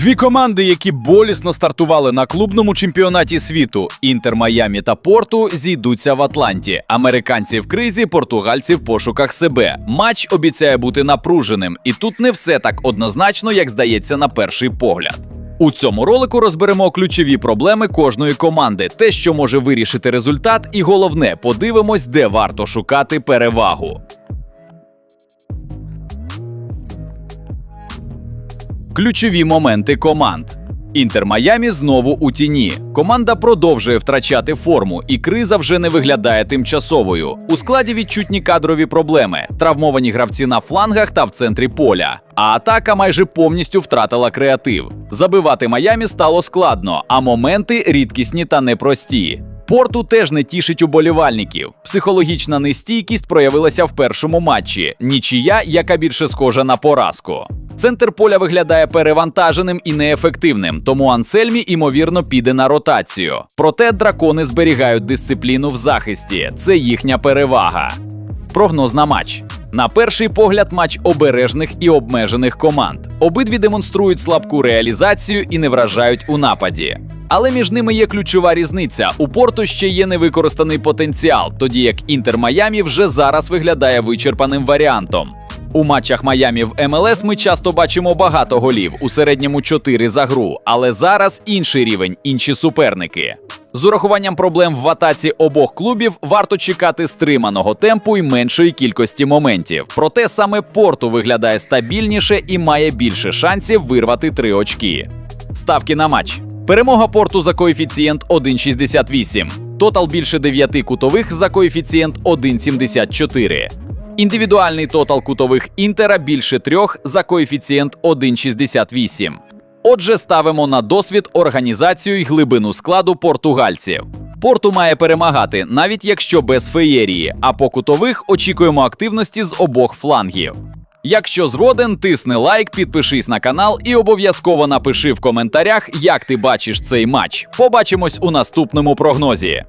Дві команди, які болісно стартували на клубному чемпіонаті світу Інтер Майамі та Порту, зійдуться в Атланті. Американці в кризі, португальці в пошуках себе. Матч обіцяє бути напруженим, і тут не все так однозначно, як здається на перший погляд. У цьому ролику розберемо ключові проблеми кожної команди, те, що може вирішити результат, і головне, подивимось, де варто шукати перевагу. Ключові моменти команд. Інтер Майамі знову у тіні. Команда продовжує втрачати форму, і криза вже не виглядає тимчасовою. У складі відчутні кадрові проблеми, травмовані гравці на флангах та в центрі поля. А атака майже повністю втратила креатив. Забивати Майамі стало складно, а моменти рідкісні та непрості. Порту теж не тішить уболівальників. Психологічна нестійкість проявилася в першому матчі. Нічия, яка більше схожа на поразку. Центр поля виглядає перевантаженим і неефективним, тому Ансельмі ймовірно піде на ротацію. Проте дракони зберігають дисципліну в захисті. Це їхня перевага. Прогноз на матч. На перший погляд, матч обережних і обмежених команд. Обидві демонструють слабку реалізацію і не вражають у нападі. Але між ними є ключова різниця. У порту ще є невикористаний потенціал, тоді як Інтер Майамі вже зараз виглядає вичерпаним варіантом. У матчах Майамі в МЛС ми часто бачимо багато голів, у середньому 4 за гру, але зараз інший рівень, інші суперники. З урахуванням проблем в атаці обох клубів варто чекати стриманого темпу і меншої кількості моментів. Проте саме порту виглядає стабільніше і має більше шансів вирвати три очки. Ставки на матч. Перемога порту за коефіцієнт 1,68. Тотал більше 9 кутових за коефіцієнт 1,74. Індивідуальний тотал кутових інтера більше трьох за коефіцієнт 1,68. Отже, ставимо на досвід організацію й глибину складу португальців. Порту має перемагати, навіть якщо без феєрії, а по кутових очікуємо активності з обох флангів. Якщо згоден, тисни лайк, підпишись на канал і обов'язково напиши в коментарях, як ти бачиш цей матч. Побачимось у наступному прогнозі.